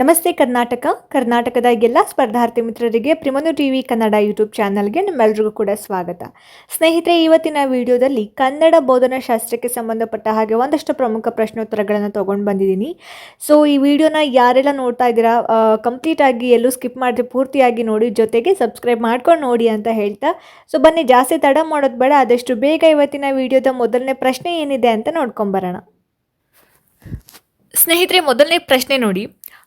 ನಮಸ್ತೆ ಕರ್ನಾಟಕ. ಕರ್ನಾಟಕದ ಎಲ್ಲ ಸ್ಪರ್ಧಾರ್ಥಿ ಮಿತ್ರರಿಗೆ ಪ್ರಿಮನು ಟಿ ವಿ ಕನ್ನಡ ಯೂಟ್ಯೂಬ್ ಚಾನಲ್ಗೆ ನಿಮ್ಮೆಲ್ಲರಿಗೂ ಕೂಡ ಸ್ವಾಗತ. ಸ್ನೇಹಿತರೆ, ಇವತ್ತಿನ ವಿಡಿಯೋದಲ್ಲಿ ಕನ್ನಡ ಬೋಧನಾ ಶಾಸ್ತ್ರಕ್ಕೆ ಸಂಬಂಧಪಟ್ಟ ಹಾಗೆ ಒಂದಷ್ಟು ಪ್ರಮುಖ ಪ್ರಶ್ನೋತ್ತರಗಳನ್ನು ತೊಗೊಂಡು ಬಂದಿದ್ದೀನಿ. ಸೊ ಈ ವಿಡಿಯೋನ ಯಾರೆಲ್ಲ ನೋಡ್ತಾ ಇದ್ದೀರಾ ಕಂಪ್ಲೀಟ್ ಆಗಿ ಎಲ್ಲೂ ಸ್ಕಿಪ್ ಮಾಡಿದ್ರೆ ಪೂರ್ತಿಯಾಗಿ ನೋಡಿ, ಜೊತೆಗೆ ಸಬ್ಸ್ಕ್ರೈಬ್ ಮಾಡ್ಕೊಂಡು ನೋಡಿ ಅಂತ ಹೇಳ್ತಾ ಸೊ ಬನ್ನಿ, ಜಾಸ್ತಿ ತಡ ಮಾಡೋದು ಬೇಡ, ಆದಷ್ಟು ಬೇಗ ಇವತ್ತಿನ ವಿಡಿಯೋದ ಮೊದಲನೇ ಪ್ರಶ್ನೆ ಏನಿದೆ ಅಂತ ನೋಡ್ಕೊಂಬರೋಣ ಸ್ನೇಹಿತರೆ, ಮೊದಲನೇ ಪ್ರಶ್ನೆ ನೋಡಿ.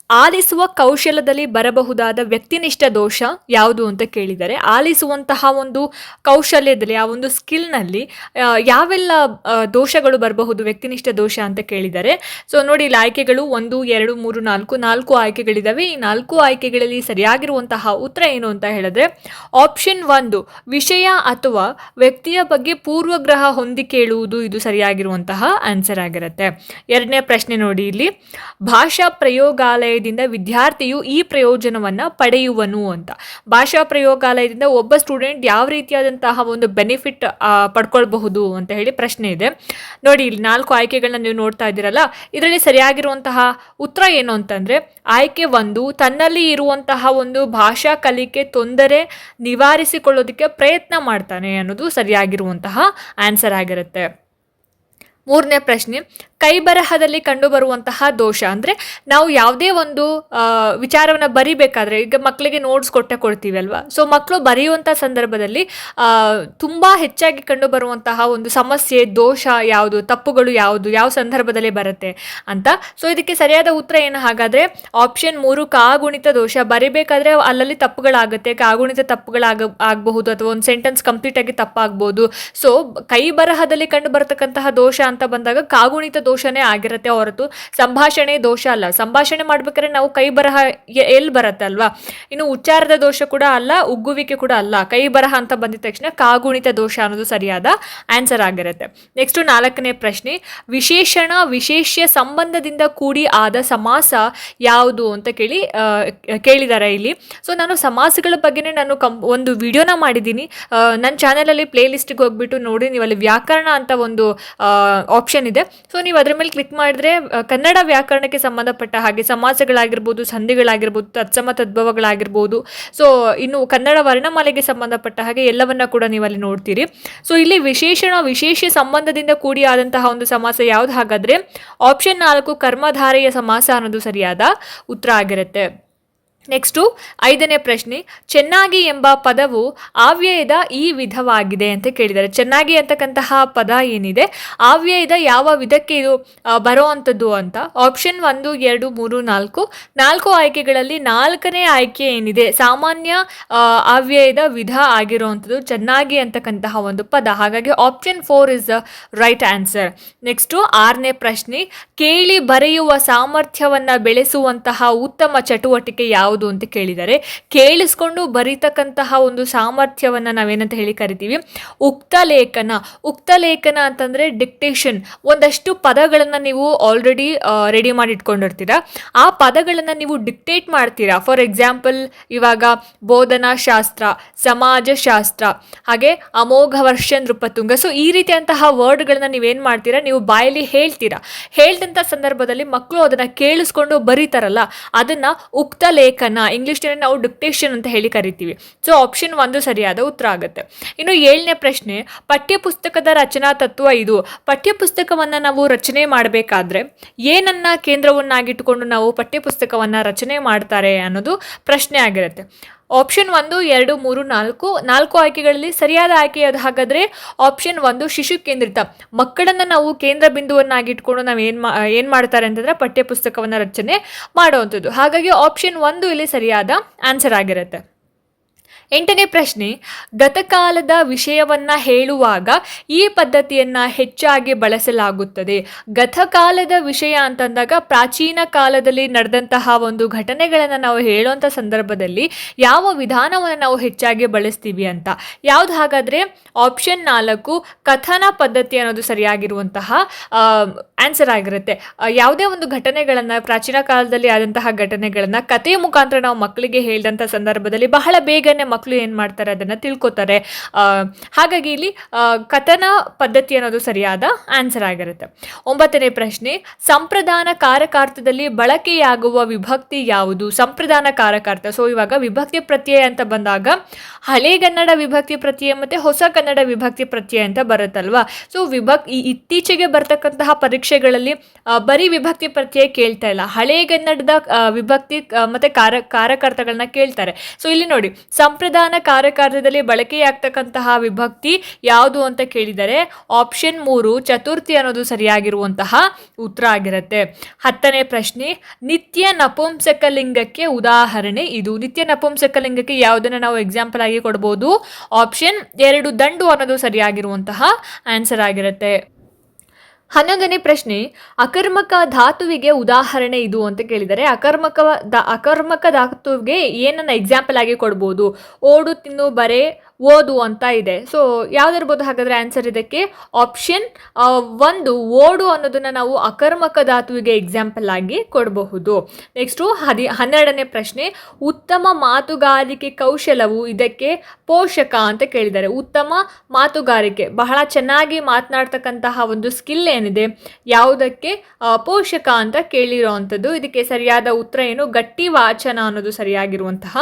ಆಲಿಸುವ ಕೌಶಲದಲ್ಲಿ ಬರಬಹುದಾದ ವ್ಯಕ್ತಿನಿಷ್ಠ ದೋಷ ಯಾವುದು ಅಂತ ಕೇಳಿದರೆ, ಆಲಿಸುವಂತಹ ಒಂದು ಕೌಶಲ್ಯದಲ್ಲಿ, ಆ ಒಂದು ಸ್ಕಿಲ್ನಲ್ಲಿ ಯಾವೆಲ್ಲ ದೋಷಗಳು ಬರಬಹುದು, ವ್ಯಕ್ತಿನಿಷ್ಠ ದೋಷ ಅಂತ ಕೇಳಿದರೆ, ಸೊ ನೋಡಿ ಇಲ್ಲಿ ಆಯ್ಕೆಗಳು ಒಂದು, ಎರಡು, ಮೂರು, ನಾಲ್ಕು ನಾಲ್ಕು ಆಯ್ಕೆಗಳಿದ್ದಾವೆ ಈ ನಾಲ್ಕು ಆಯ್ಕೆಗಳಲ್ಲಿ ಸರಿಯಾಗಿರುವಂತಹ ಉತ್ತರ ಏನು ಅಂತ ಹೇಳಿದ್ರೆ, ಆಪ್ಷನ್ ಒಂದು, ವಿಷಯ ಅಥವಾ ವ್ಯಕ್ತಿಯ ಬಗ್ಗೆ ಪೂರ್ವಗ್ರಹ ಹೊಂದಿಕೇಳುವುದು ಇದು ಸರಿಯಾಗಿರುವಂತಹ ಆನ್ಸರ್ ಆಗಿರುತ್ತೆ. ಎರಡನೇ ಪ್ರಶ್ನೆ ನೋಡಿ ಇಲ್ಲಿ, ಭಾಷಾ ಪ್ರಯೋಗಾಲಯದಿಂದ ವಿದ್ಯಾರ್ಥಿಯು ಈ ಪ್ರಯೋಜನವನ್ನು ಪಡೆಯುವನು ಅಂತ. ಭಾಷಾ ಪ್ರಯೋಗಾಲಯದಿಂದ ಒಬ್ಬ ಸ್ಟೂಡೆಂಟ್ ಯಾವ ರೀತಿಯಾದಂತಹ ಒಂದು ಬೆನಿಫಿಟ್ ಪಡ್ಕೊಳ್ಬಹುದು ಅಂತ ಹೇಳಿ ಪ್ರಶ್ನೆ ಇದೆ. ನೋಡಿ, ಇಲ್ಲಿ ನಾಲ್ಕು ಆಯ್ಕೆಗಳನ್ನ ನೀವು ನೋಡ್ತಾ ಇದ್ದೀರಲ್ಲ, ಇದರಲ್ಲಿ ಸರಿಯಾಗಿರುವಂತಹ ಉತ್ತರ ಏನು ಅಂತಂದ್ರೆ, ಆಯ್ಕೆ ಒಂದು, ತನ್ನಲ್ಲಿ ಇರುವಂತಹ ಒಂದು ಭಾಷಾ ಕಲಿಕೆ ತೊಂದರೆ ನಿವಾರಿಸಿಕೊಳ್ಳೋದಕ್ಕೆ ಪ್ರಯತ್ನ ಮಾಡ್ತಾನೆ ಅನ್ನೋದು ಸರಿಯಾಗಿರುವಂತಹ ಆನ್ಸರ್ ಆಗಿರುತ್ತೆ. ಮೂರನೇ ಪ್ರಶ್ನೆ ಕೈಬರಹದಲ್ಲಿ ಕಂಡುಬರುವಂತಹ ದೋಷ. ಅಂದರೆ ನಾವು ಯಾವುದೇ ಒಂದು ವಿಚಾರವನ್ನು ಬರಿಬೇಕಾದ್ರೆ ಈಗ ಮಕ್ಕಳಿಗೆ ನೋಟ್ಸ್ ಕೊಟ್ಟೆ ಕೊಡ್ತೀವಿ ಅಲ್ವಾ? ಸೊ ಮಕ್ಕಳು ಬರೆಯುವಂಥ ಸಂದರ್ಭದಲ್ಲಿ ತುಂಬ ಹೆಚ್ಚಾಗಿ ಕಂಡುಬರುವಂತಹ ಒಂದು ಸಮಸ್ಯೆ, ದೋಷ ಯಾವುದು, ತಪ್ಪುಗಳು ಯಾವುದು, ಯಾವ ಸಂದರ್ಭದಲ್ಲಿ ಬರುತ್ತೆ ಅಂತ. ಸೊ ಇದಕ್ಕೆ ಸರಿಯಾದ ಉತ್ತರ ಏನು ಹಾಗಾದರೆ ಆಪ್ಷನ್ ಮೂರು, ಕಾಗುಣಿತ ದೋಷ. ಬರಿಬೇಕಾದ್ರೆ ಅಲ್ಲಲ್ಲಿ ತಪ್ಪುಗಳಾಗುತ್ತೆ, ಕಾಗುಣಿತ ತಪ್ಪುಗಳಾಗ, ಆಗಬಹುದು ಅಥವಾ ಒಂದು ಸೆಂಟೆನ್ಸ್ ಕಂಪ್ಲೀಟಾಗಿ ತಪ್ಪಾಗ್ಬೋದು. ಸೊ ಕೈ ಬರಹದಲ್ಲಿ ಕಂಡು ಬರತಕ್ಕಂತಹ ದೋಷ ಅಂತ ಬಂದಾಗ ಕಾಗುಣಿತ ದೋಷನೇ ಆಗಿರುತ್ತೆ ಹೊರತು ಸಂಭಾಷಣೆ ದೋಷ ಅಲ್ಲ. ಸಂಭಾಷಣೆ ಮಾಡ್ಬೇಕಾದ್ರೆ ನಾವು ಕೈ ಬರಹ ಎಲ್ಲಿ ಬರುತ್ತೆ ಅಲ್ವಾ? ಇನ್ನು ಉಚ್ಚಾರದ ದೋಷ ಕೂಡ ಅಲ್ಲ, ಉಗ್ಗುವಿಕೆ ಕೂಡ ಅಲ್ಲ. ಕೈ ಬರಹ ಅಂತ ಬಂದಿದ ತಕ್ಷಣ ಕಾಗುಣಿತ ದೋಷ ಅನ್ನೋದು ಸರಿಯಾದ ಆನ್ಸರ್ ಆಗಿರುತ್ತೆ. ನೆಕ್ಸ್ಟ್ ನಾಲ್ಕನೇ ಪ್ರಶ್ನೆ, ವಿಶೇಷಣ ವಿಶೇಷ್ಯ ಸಂಬಂಧದಿಂದ ಕೂಡಿ ಆದ ಸಮಾಸ ಯಾವುದು ಅಂತ ಕೇಳಿ ಕೇಳಿದ್ದಾರೆ ಇಲ್ಲಿ. ಸೊ ನಾನು ಸಮಾಸಗಳ ಬಗ್ಗೆನೇ ನಾನು ಕಂ, ಒಂದು ವಿಡಿಯೋನ ಮಾಡಿದ್ದೀನಿ. ನನ್ನ ಚಾನಲಲ್ಲಿ ಪ್ಲೇ ಲಿಸ್ಟಿಗೆ ಹೋಗ್ಬಿಟ್ಟು ನೋಡಿ ನೀವು ಅಲ್ಲಿ ವ್ಯಾಕರಣ ಅಂತ ಒಂದು ಆಪ್ಷನ್ ಇದೆ. ಸೊ ನೀವು ಅದ್ರ ಮೇಲೆ ಕ್ಲಿಕ್ ಮಾಡಿದ್ರೆ ಕನ್ನಡ ವ್ಯಾಕರಣಕ್ಕೆ ಸಂಬಂಧಪಟ್ಟ ಹಾಗೆ ಸಮಾಸಗಳಾಗಿರ್ಬೋದು ಸಂಧಿಗಳಾಗಿರ್ಬೋದು, ತತ್ಸಮ ತದ್ಭವಗಳಾಗಿರ್ಬೋದು. ಸೊ ಇನ್ನು ಕನ್ನಡ ವರ್ಣಮಾಲೆಗೆ ಸಂಬಂಧಪಟ್ಟ ಹಾಗೆ ಎಲ್ಲವನ್ನ ಕೂಡ ನೀವು ಅಲ್ಲಿ ನೋಡ್ತೀರಿ. ಸೊ ಇಲ್ಲಿ ವಿಶೇಷಣ, ವಿಶೇಷ ಸಂಬಂಧದಿಂದ ಕೂಡಿ ಆದಂತಹ ಒಂದು ಸಮಾಸ ಯಾವ್ದು? ಹಾಗಾದ್ರೆ ಆಪ್ಷನ್ ನಾಲ್ಕು ಕರ್ಮಧಾರೆಯ ಸಮಾಸ ಅನ್ನೋದು ಸರಿಯಾದ ಉತ್ತರ ಆಗಿರುತ್ತೆ. ನೆಕ್ಸ್ಟು ಐದನೇ ಪ್ರಶ್ನೆ, ಚೆನ್ನಾಗಿ ಎಂಬ ಪದವು ಅವ್ಯಯದ ಈ ವಿಧವಾಗಿದೆ ಅಂತ ಕೇಳಿದ್ದಾರೆ. ಚೆನ್ನಾಗಿ ಅಂತಕ್ಕಂತಹ ಪದ ಏನಿದೆ? ಅವ್ಯಯದ ಯಾವ ವಿಧಕ್ಕೆ ಇದು ಬರುವಂಥದ್ದು ಅಂತ? ಆಪ್ಷನ್ ಒಂದು, ಎರಡು, ಮೂರು, ನಾಲ್ಕು. ನಾಲ್ಕು ಆಯ್ಕೆಗಳಲ್ಲಿ ನಾಲ್ಕನೇ ಆಯ್ಕೆ ಏನಿದೆ? ಸಾಮಾನ್ಯ ಅವ್ಯಯದ ವಿಧ ಆಗಿರುವಂಥದ್ದು ಚೆನ್ನಾಗಿ ಅಂತಕ್ಕಂತಹ ಒಂದು ಪದ. ಹಾಗಾಗಿ option four is right answer next ಆರನೇ ಪ್ರಶ್ನೆ, ಕೇಳಿ ಬರೆಯುವ ಸಾಮರ್ಥ್ಯವನ್ನು ಬೆಳೆಸುವಂತಹ ಉತ್ತಮ ಚಟುವಟಿಕೆ ಯಾವುದು? ಅಂತ ಕೇಳಿದ್ದಾರೆ ಕೇಳಿಸ್ಕೊಂಡು ಬರೀತಕ್ಕಂತಹ ಒಂದು ಸಾಮರ್ಥ್ಯವನ್ನು ನಾವೇನಂತ ಹೇಳಿ ಕರಿತೀವಿ. ಉಕ್ತ ಲೇಖನ. ಉಕ್ತ ಲೇಖನ ಅಂತಂದರೆ ಡಿಕ್ಟೇಷನ್ ಒಂದಷ್ಟು ಪದಗಳನ್ನು ನೀವು ಆಲ್ರೆಡಿ ರೆಡಿ ಮಾಡಿ ಇಟ್ಕೊಂಡಿರ್ತೀರಾ ಆ ಪದಗಳನ್ನು ನೀವು ಡಿಕ್ಟೇಟ್ ಮಾಡ್ತೀರಾ? ಫಾರ್ ಎಕ್ಸಾಂಪಲ್ ಇವಾಗ ಬೋಧನಾ ಶಾಸ್ತ್ರ ಸಮಾಜಶಾಸ್ತ್ರ, ಹಾಗೆ ಅಮೋಘ ವರ್ಷ ನೃಪತುಂಗ. ಸೊ ಈ ರೀತಿಯಂತಹ ವರ್ಡ್ಗಳನ್ನ ನೀವೇನು ಮಾಡ್ತೀರಾ? ನೀವು ಬಾಯಲ್ಲಿ ಹೇಳ್ತೀರಾ. ಹೇಳ್ದಂಥ ಸಂದರ್ಭದಲ್ಲಿ ಮಕ್ಕಳು ಅದನ್ನು ಕೇಳಿಸ್ಕೊಂಡು ಬರೀತಾರಲ್ಲ, ಅದನ್ನು ಉಕ್ತ ಲೇಖನ ಇಂಗ್ಲೀಷ್ನಲ್ಲಿ ನಾವು ಡಿಕ್ಟೇಷನ್ ಅಂತ ಹೇಳಿ ಕರಿತೀವಿ. ಸೊ ಆಪ್ಷನ್ ಒಂದು ಸರಿಯಾದ ಉತ್ತರ ಆಗುತ್ತೆ. ಇನ್ನು ಏಳನೇ ಪ್ರಶ್ನೆ, ಪಠ್ಯಪುಸ್ತಕದ ರಚನಾ ತತ್ವ ಇದು. ಪಠ್ಯಪುಸ್ತಕವನ್ನು ನಾವು ರಚನೆ ಮಾಡಬೇಕಾದ್ರೆ ಏನನ್ನ ಕೇಂದ್ರವನ್ನಾಗಿಟ್ಟುಕೊಂಡು ನಾವು ಪಠ್ಯಪುಸ್ತಕವನ್ನು ರಚನೆ ಮಾಡ್ತಾರೆ ಅನ್ನೋದು ಪ್ರಶ್ನೆ ಆಗಿರುತ್ತೆ. ಆಪ್ಷನ್ ಒಂದು, ಎರಡು, ಮೂರು, ನಾಲ್ಕು. ನಾಲ್ಕು ಆಯ್ಕೆಗಳಲ್ಲಿ ಸರಿಯಾದ ಆಯ್ಕೆ ಅದು ಹಾಗಾದರೆ ಆಪ್ಷನ್ ಒಂದು, ಶಿಶು ಕೇಂದ್ರಿತ. ಮಕ್ಕಳನ್ನು ನಾವು ಕೇಂದ್ರ ಬಿಂದುವನ್ನಾಗಿಟ್ಕೊಂಡು ನಾವು ಏನು ಮಾ, ಏನು ಮಾಡ್ತಾರೆ ಅಂತಂದರೆ ಪಠ್ಯಪುಸ್ತಕವನ್ನು ರಚನೆ ಮಾಡುವಂಥದ್ದು. ಹಾಗಾಗಿ ಆಪ್ಷನ್ ಒಂದು ಇಲ್ಲಿ ಸರಿಯಾದ ಆನ್ಸರ್ ಆಗಿರುತ್ತೆ. ಎಂಟನೇ ಪ್ರಶ್ನೆ, ಗತಕಾಲದ ವಿಷಯವನ್ನ ಹೇಳುವಾಗ ಈ ಪದ್ಧತಿಯನ್ನ ಹೆಚ್ಚಾಗಿ ಬಳಸಲಾಗುತ್ತದೆ. ಗತಕಾಲದ ವಿಷಯ ಅಂತಂದಾಗ ಪ್ರಾಚೀನ ಕಾಲದಲ್ಲಿ ನಡೆದಂತಹ ಒಂದು ಘಟನೆಗಳನ್ನು ನಾವು ಹೇಳುವಂಥ ಸಂದರ್ಭದಲ್ಲಿ ಯಾವ ವಿಧಾನವನ್ನು ನಾವು ಹೆಚ್ಚಾಗಿ ಬಳಸ್ತೀವಿ ಅಂತ. ಯಾವುದು ಹಾಗಾದರೆ ಆಪ್ಷನ್ ನಾಲ್ಕು ಕಥನ ಪದ್ಧತಿ ಅನ್ನೋದು ಸರಿಯಾಗಿರುವಂತಹ ಆನ್ಸರ್ ಆಗಿರುತ್ತೆ. ಯಾವುದೇ ಒಂದು ಘಟನೆಗಳನ್ನು, ಪ್ರಾಚೀನ ಕಾಲದಲ್ಲಿ ಆದಂತಹ ಘಟನೆಗಳನ್ನು ಕಥೆಯ ಮುಖಾಂತರ ನಾವು ಮಕ್ಕಳಿಗೆ ಹೇಳಿದಂಥ ಸಂದರ್ಭದಲ್ಲಿ ಬಹಳ ಬೇಗನೆ ಮಕ್ಕಳು ಏನು ಮಾಡ್ತಾರೆ ಅದನ್ನು ತಿಳ್ಕೊತಾರೆ. ಹಾಗಾಗಿ ಇಲ್ಲಿ ಕಥನ ಪದ್ಧತಿ ಅನ್ನೋದು ಸರಿಯಾದ ಆನ್ಸರ್ ಆಗಿರುತ್ತೆ. ಒಂಬತ್ತನೇ ಪ್ರಶ್ನೆ, ಸಂಪ್ರದಾನ ಕಾರಕಾರ್ಥದಲ್ಲಿ ಬಳಕೆಯಾಗುವ ವಿಭಕ್ತಿ ಯಾವುದು? ಸಂಪ್ರದಾನ ಕಾರಕಾರ್ಥ. ಸೊ ಇವಾಗ ವಿಭಕ್ತಿ ಪ್ರತ್ಯಯ ಅಂತ ಬಂದಾಗ, ಹಳೆ ಕನ್ನಡ ವಿಭಕ್ತಿ ಪ್ರತ್ಯಯ ಮತ್ತು ಹೊಸ ಕನ್ನಡ ವಿಭಕ್ತಿ ಪ್ರತ್ಯಯ ಅಂತ ಬರುತ್ತಲ್ವಾ? ಸೊ ವಿಭಕ್ ಇತ್ತೀಚೆಗೆ ಬರ್ತಕ್ಕಂತಹ ಪರೀಕ್ಷೆಗಳಲ್ಲಿ ಬರೀ ವಿಭಕ್ತಿ ಪ್ರತ್ಯಯ ಕೇಳ್ತಾ ಇಲ್ಲ. ಹಳೆ ಕನ್ನಡದ ವಿಭಕ್ತಿ ಮತ್ತೆ ಕಾರ, ಕಾರ್ಯಕರ್ತಗಳನ್ನ ಕೇಳ್ತಾರೆ. ಸೊ ಇಲ್ಲಿ ನೋಡಿ, ಸಂಪ್ರದಾನ ಕಾರ್ಯಕಾರ್ಯದಲ್ಲಿ ಬಳಕೆಯಾಗ್ತಕ್ಕಂತಹ ವಿಭಕ್ತಿ ಯಾವುದು ಅಂತ ಕೇಳಿದರೆ ಆಪ್ಷನ್ ಮೂರು, ಚತುರ್ಥಿ ಅನ್ನೋದು ಸರಿಯಾಗಿರುವಂತಹ ಉತ್ತರ ಆಗಿರುತ್ತೆ. ಹತ್ತನೇ ಪ್ರಶ್ನೆ, ನಿತ್ಯ ನಪುಂಸಕಲಿಂಗಕ್ಕೆ ಉದಾಹರಣೆ ಇದು. ನಿತ್ಯ ನಪುಂಸಕಲಿಂಗಕ್ಕೆ ಯಾವುದನ್ನು ನಾವು ಎಕ್ಸಾಂಪಲ್ ಆಗಿ ಕೊಡ್ಬೋದು? ಆಪ್ಷನ್ ಎರಡು, ದಂಡು ಅನ್ನೋದು ಸರಿಯಾಗಿರುವಂತಹ ಆನ್ಸರ್ ಆಗಿರುತ್ತೆ. ಹನ್ನೊಂದನೇ ಪ್ರಶ್ನೆ, ಅಕರ್ಮಕ ಧಾತುವಿಗೆ ಉದಾಹರಣೆ ಇದು ಅಂತ ಕೇಳಿದರೆ ಅಕರ್ಮಕ ಅಕರ್ಮಕ ಧಾತುವಿಗೆ ಏನನ್ನ ಎಕ್ಸಾಂಪಲ್ ಆಗಿ ಕೊಡ್ಬೋದು? ಓಡು, ತಿನ್ನು, ಬರೆ ಓದು ಅಂತ ಇದೆ. ಸೊ ಯಾವ್ದಿರ್ಬೋದು ಹಾಗಾದ್ರೆ ಆನ್ಸರ್ ಇದಕ್ಕೆ ಆಪ್ಷನ್ ಒಂದು ಓಡು ಅನ್ನೋದನ್ನ ನಾವು ಅಕರ್ಮಕ ಧಾತುವಿಗೆ ಎಕ್ಸಾಂಪಲ್ ಆಗಿ ಕೊಡಬಹುದು. ನೆಕ್ಸ್ಟು ಹದಿ, ಹನ್ನೆರಡನೇ ಪ್ರಶ್ನೆ, ಉತ್ತಮ ಮಾತುಗಾರಿಕೆ ಕೌಶಲವು ಇದಕ್ಕೆ ಪೋಷಕ ಅಂತ ಕೇಳಿದ್ದಾರೆ. ಉತ್ತಮ ಮಾತುಗಾರಿಕೆ, ಬಹಳ ಚೆನ್ನಾಗಿ ಮಾತನಾಡ್ತಕ್ಕಂತಹ ಒಂದು ಸ್ಕಿಲ್ ಏನಿದೆ, ಯಾವುದಕ್ಕೆ ಪೋಷಕ ಅಂತ ಕೇಳಿರೋವಂಥದ್ದು ಇದಕ್ಕೆ ಸರಿಯಾದ ಉತ್ತರ ಏನು? ಗಟ್ಟಿ ವಾಚನ ಅನ್ನೋದು ಸರಿಯಾಗಿರುವಂತಹ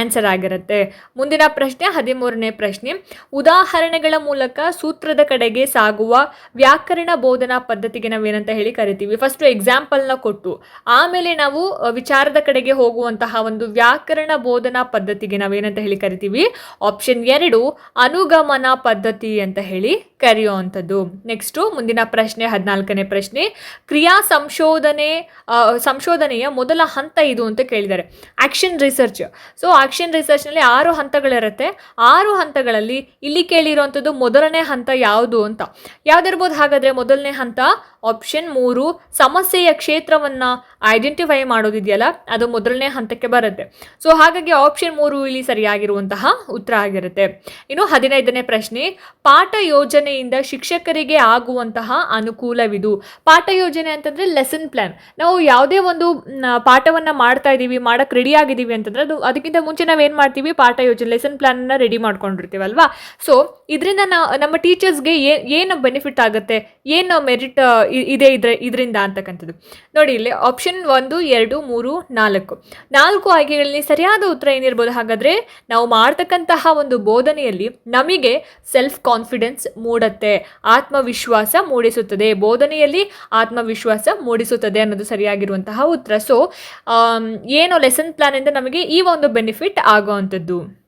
ಆನ್ಸರ್ ಆಗಿರುತ್ತೆ. ಮುಂದಿನ ಪ್ರಶ್ನೆ ಹದಿಮೂರನೇ ಪ್ರಶ್ನೆ, ಉದಾಹರಣೆಗಳ ಮೂಲಕ ಸೂತ್ರದ ಕಡೆಗೆ ಸಾಗುವ ವ್ಯಾಕರಣ ಬೋಧನಾ ಪದ್ಧತಿಗೆ ನಾವೇನಂತ ಹೇಳಿ ಕರಿತೀವಿ. ಫಸ್ಟ್ ಎಕ್ಸಾಂಪಲ್ನ ಕೊಟ್ಟು. ಆಮೇಲೆ ನಾವು ವಿಚಾರದ ಕಡೆಗೆ ಹೋಗುವಂತಹ ಒಂದು ವ್ಯಾಕರಣ ಬೋಧನಾ ಪದ್ಧತಿಗೆ ನಾವೇನಂತ ಹೇಳಿ ಕರಿತೀವಿ. ಆಪ್ಷನ್ ಎರಡು, ಅನುಗಮನ ಪದ್ಧತಿ ಅಂತ ಹೇಳಿ ಕರೆಯುವಂಥದ್ದು. ನೆಕ್ಸ್ಟು ಮುಂದಿನ ಪ್ರಶ್ನೆ, ಹದಿನಾಲ್ಕನೇ ಪ್ರಶ್ನೆ. ಕ್ರಿಯಾ ಸಂಶೋಧನೆ ಸಂಶೋಧನೆಯ ಮೊದಲ ಹಂತ ಇದು ಅಂತ ಕೇಳಿದ್ದಾರೆ. ಆಕ್ಷನ್ ರಿಸರ್ಚ್ ಸೊ ಆಕ್ಷನ್ ರಿಸರ್ಚ್ನಲ್ಲಿ ಆರು ಹಂತಗಳಿರುತ್ತೆ. ಆರು ಹಂತಗಳಲ್ಲಿ ಇಲ್ಲಿ ಕೇಳಿರುವಂಥದ್ದು ಮೊದಲನೇ ಹಂತ ಯಾವುದು ಅಂತ. ಯಾವ್ದಿರ್ಬೋದು ಹಾಗಾದ್ರೆ ಮೊದಲನೇ ಹಂತ ಆಪ್ಷನ್ ಮೂರು, ಸಮಸ್ಯೆಯ ಕ್ಷೇತ್ರವನ್ನು ಐಡೆಂಟಿಫೈ ಮಾಡೋದಿದೆಯಲ್ಲ, ಅದು ಮೊದಲನೇ ಹಂತಕ್ಕೆ ಬರುತ್ತೆ. ಸೊ ಹಾಗಾಗಿ ಆಪ್ಷನ್ ಮೂರು ಇಲ್ಲಿ ಸರಿಯಾಗಿರುವಂತಹ ಉತ್ತರ ಆಗಿರುತ್ತೆ. ಇನ್ನು ಹದಿನೈದನೇ ಪ್ರಶ್ನೆ, ಪಾಠ ಯೋಜನೆಯಿಂದ ಶಿಕ್ಷಕರಿಗೆ ಆಗುವಂತಹ ಅನುಕೂಲವಿದು? ಪಾಠ ಯೋಜನೆ ಅಂತಂದ್ರೆ ಲೆಸನ್ ಪ್ಲ್ಯಾನ್ ನಾವು ಯಾವುದೇ ಒಂದು ಪಾಠವನ್ನು ಮಾಡ್ತಾ ಇದ್ದೀವಿ ಮಾಡಕ್ಕೆ ರೆಡಿ ಆಗಿದ್ದೀವಿ ಅಂತಂದ್ರೆ ಅದು, ಅದಕ್ಕಿಂತ ಮುಂಚೆ ನಾವೇನು ಮಾಡ್ತೀವಿ? ಪಾಠ ಯೋಜನೆ ಲೆಸನ್ ಪ್ಲ್ಯಾನನ್ನು ರೆಡಿ ಮಾಡ್ಕೊಂಡಿರ್ತೀವಲ್ವಾ ಸೊ ಇದರಿಂದ ನಾ, ನಮ್ಮ ಟೀಚರ್ಸ್ಗೆ ಏನು ಬೆನಿಫಿಟ್ ಆಗುತ್ತೆ? ಏನು ಮೆರಿಟ್ ಇದೆ ಇದ್ರ, ಇದರಿಂದ ಅಂತಕ್ಕಂಥದ್ದು. ನೋಡಿ, ಇಲ್ಲಿ ಆಪ್ಷನ್ ಒಂದು, ಎರಡು, ಮೂರು, ನಾಲ್ಕು. ನಾಲ್ಕು ಆಯ್ಕೆಗಳಲ್ಲಿ ಸರಿಯಾದ ಉತ್ತರ ಏನಿರ್ಬೋದು? ಹಾಗಾದ್ರೆ ನಾವು ಮಾಡ್ತಕ್ಕಂತಹ ಒಂದು ಬೋಧನೆಯಲ್ಲಿ ನಮಗೆ ಸೆಲ್ಫ್ ಕಾನ್ಫಿಡೆನ್ಸ್ ಮೂಡುತ್ತೆ, ಆತ್ಮವಿಶ್ವಾಸ ಮೂಡಿಸುತ್ತದೆ. ಬೋಧನೆಯಲ್ಲಿ ಆತ್ಮವಿಶ್ವಾಸ ಮೂಡಿಸುತ್ತದೆ ಅನ್ನೋದು ಸರಿಯಾಗಿರುವಂತಹ ಉತ್ತರ. ಸೊ ಏನು ಲೆಸನ್ ಪ್ಲಾನಿಂದ ನಮಗೆ ಈ ಒಂದು ಬೆನಿಫಿಟ್ ಆಗುವಂಥದ್ದು?